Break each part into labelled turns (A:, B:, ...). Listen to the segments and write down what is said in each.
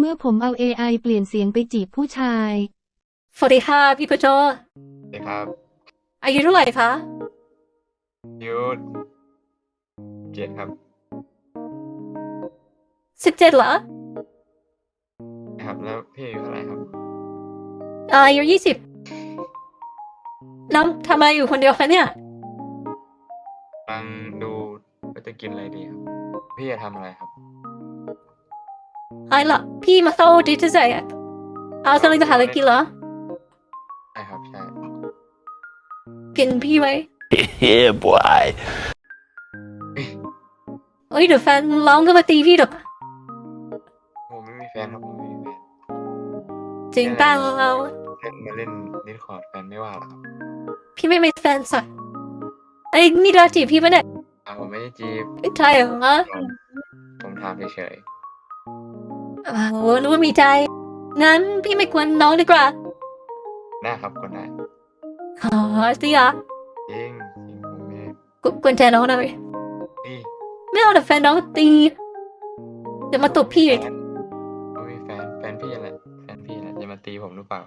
A: เมื่อผมเอา AI เปลี่ยนเสียงไปจีบผู้ชาย
B: สวัสดีค่ะพี่พุโจ
C: สวัสดีครับ
B: อายุเท่าไหร่คะ
C: ยูเจ็ดครับ
B: สิบเจ็ดเหรอ
C: ครับ แล้วพี่อายุเท่าไหร่ครับ
B: อายุยี่สิบน้องทำอะไรอยู่คนเดียวคะเนี่ย
C: กำลังดูว่าจะกินอะไรดีครับ พี่จะทำอะไรครับ
B: ไอ้ล่ะพี่มาเข้าดิจิทัลอะเอากำลังจะหาอะไรกินเหรอ
C: ใช่ครับใช่
B: กินพี่ไว้
D: yeah, boy.
B: เอ้ยเดี๋ยวแฟนร้องก็มาตีพี่หรอก
C: ผมไม่มีแฟนครับผมไม่มีแฟน
B: จริงป้าเรา
C: เล่นมาเล่นดิสคอร์ดแฟนไม่ว่าหรอกครับ
B: พี่ไม่มีแฟนสักไอ้ยนี่เราจีบพี่ปะเนี่ย
C: อะผมไม่ได้จีบ
B: ใช่เหรอ
C: ผมผมถามเฉย
B: อ้าวรู้ว่ามีใจ งั้นพี่ไม่ควรน้องดีกว่า
C: ๆได้ครับคนได้
B: อ๋อสิอะ
C: จริงจริงผมไม่ได้
B: กกวนแทนน้องหน่อย
C: พี่
B: ไม่เอาแต่แฟนน้องตีเดี๋ยวมาตบพี่
C: แฟ
B: อีก
C: นผมมีแฟนแฟนพี่อะไรแฟนพี่อะไรจะมาตีผมหรือเปล่า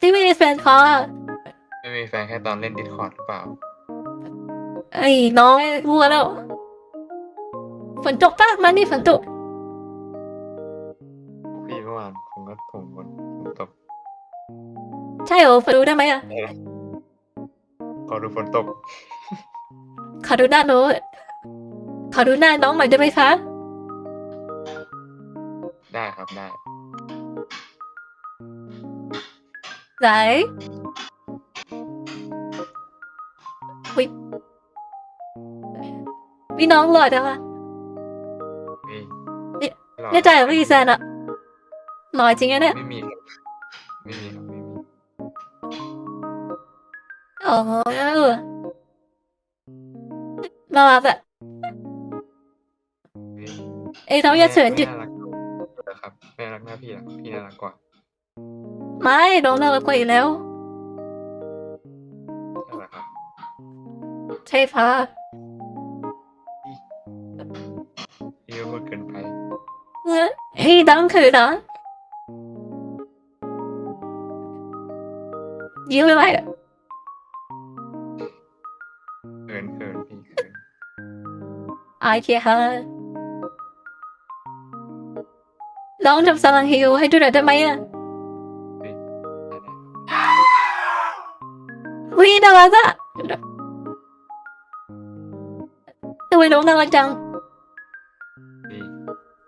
B: ที่ไม่มีแฟนเขาอะ
C: ไม่มีแฟนแค่ตอนเล่นดิสคอร์ดหรือเปล่า
B: ไอ้น้องมัวแล้ว ฝนตกปะมานี่ฝนตก
C: พี่เมื่อวานผมก็ผมผมผมตก
B: ใช่เหรอฝนรู้ได้ไหมอะ
C: ขอดูฝนตก
B: ขอดูหน้าน้องขอดูหน้าน้องหน่อยได้ไหมคะ
C: ได้ครับได้
B: ไหนวิวิน้องหล่อจังอะ
C: พี่
B: เนี่ย
C: หล่อ
B: แน่ใจเหรอพี่แซนอะห ล่อจริงอะเนี่ย
C: ไม่มีครับไม่มีครับไม่มี
B: อ๋อเออน่ารักอะ
C: พี่
B: เอ้ยน้องอย่าเฉินจิ
C: ไม่น่ารักเหรอครับไม่น่ารักหน้าพี่หรอกพี่น่ารักกว่า
B: ไม่น้องน่ารักกว่าอยู่แล้ว
C: ใช่ไหมครับ
B: ใช่ค่ะ
C: พี่ก็พูดเกินไป
B: เฮ้ยดังคือนะยิ้มไม่ไหวอะ
C: เกินเกินพี่เกิน
B: อายเคียฮะน้องทำสลังฮิวให้ดูหน่อยได้ไหมอะ
C: พี่ได้ได้
B: วิน่ารักอะทำไมน้องน่ารักจัง
C: พี่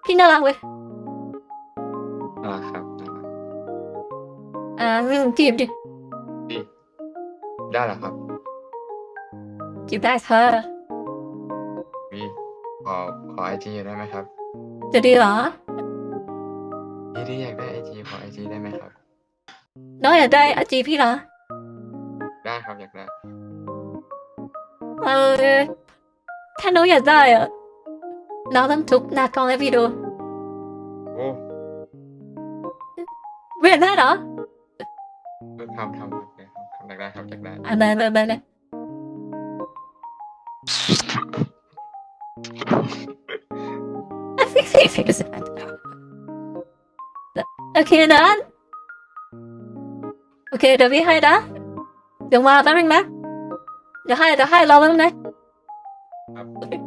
B: พี่น่ารักเว้ย
C: น่ารักครับน่ารัก
B: อ่าจีบดิ
C: พี่ ได้เหรอครับ
B: จีบได้ค่ะ
C: พี่ขอขอไอจีได้ไหมครับ
B: จะดีเหรอ
C: พี่ที่อยากได้ไอจีขอไอจีได้ไหมครับ
B: น้องอยากได้อาจีพี่เหรอ
C: ได้ครับอยากได้
B: เออถ้าน้องอยากได้อะน้องต้องทุบหน้ากล้องให้พี่ดู
C: โอ้
B: ไม่อยากได้เหรอ
C: ทำทำครับได้ครับ อยากได้ครับอยากได้
B: อะได้ได้ได้ได้โอเคนะโอเคเดี๋ยวพี่ให้นะเดี๋ยวมาแป๊บนึงนะเดี๋ยวให้เดี๋ยวให้รอแป๊บนึงนะครับ